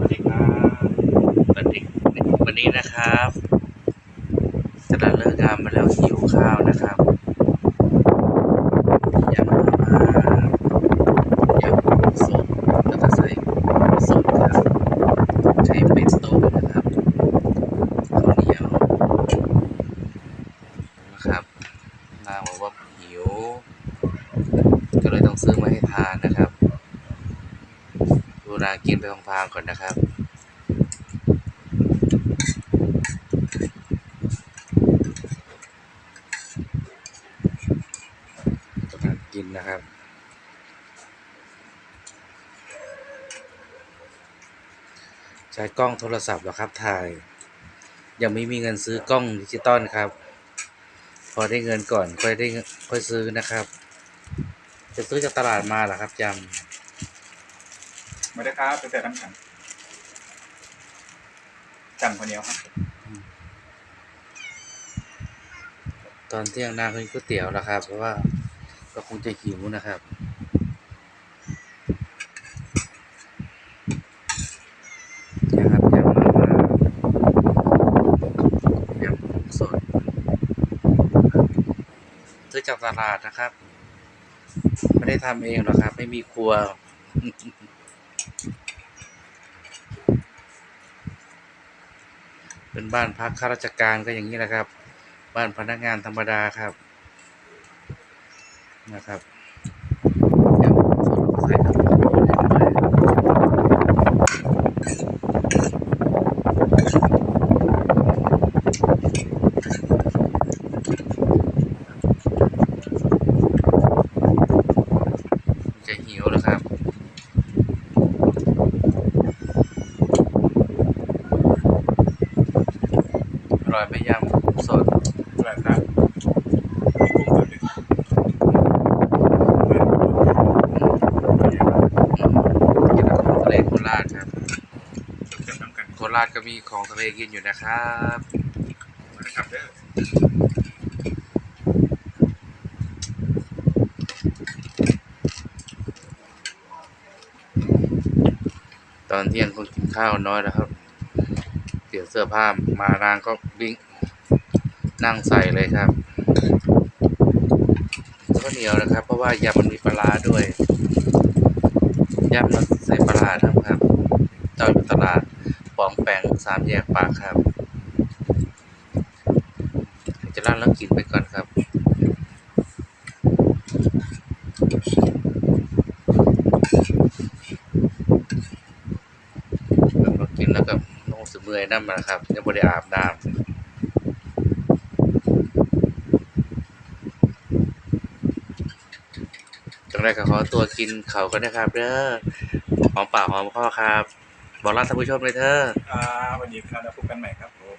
สวัสดีครับวันนี้วันนี้นะครับจะลาเลิกงานมาแล้วหิวข้าวนะครับยำมาม่ายำสดแล้วก็ใส่สดครับใช้เป็ดต้มนะครับข้าวเหนียวนะครับนางบอกว่าหิว ก็เลยต้องซื้อมาให้ทานนะครับ ดูนากินไปพางๆก่อนนะครับกำลังกินนะครับใช้กล้องโทรศัพท์เหรอครับถ่าย ยังไม่มีเงินซื้อกล้องดิจิตอลครับ พอได้เงินก่อนค่อยได้ค่อยซื้อนะครับ จะซื้อจากตลาดมาเหรอครับจ มาได้ครับเป็นแต่น้ำขังจันคนเดียวครับ ตอนเที่ยงนางกินก๋วยเตี๋ยวแล้วครับ เพราะว่าก็คงจะหิวนะครับ นะครับยำมามายำกุ้งสดซื้อจากตลาดนะครับ ไม่ได้ทำเองหรอกครับ ไม่มีครัว เป็นบ้านพักข้าราชการก็อย่างนี้แหละครับ บ้านพนักงานธรรมดาครับนะครับเดี๋ยวใส่ครับจะหิวแล้วครับ อ ร่อยไหม่ยำกุ้งสดแบบครับมีกุ้งตัวหนึ่งกินอาหารทะเลโคราชครับเป็นน้ำกันโคราชก็มีของทะเลกินอยู่นะครับมาได้ครับเด้อตอนเที่ยงคนกินข้าวน้อยแล้วครับ เปลี่ยนเสื้อผ้ามานางก็วิ่งนั่งใส่เลยครับข้าวเหนียวนะครับ เพราะว่ายำมันมีปลาด้วยยำมันใส่ปลาร้งครับเจ้าอยู่ตลาดปองแปงสามแยกปากครับจะล่างแล้วกินไปก่อนครับ แล้วก็กินแล้วก็น้องสเมื่อยน้ำนนะครับยังไม่ได้อาบน้ำจังไรก็ขอตัวกินเขาก็ได้ครับเด้อหอมปากหอมคอครับ บอกลาท่านผู้ชมเลยเถอะอ่าวันนี้ครับแล้วพบกันใหม่ครับผม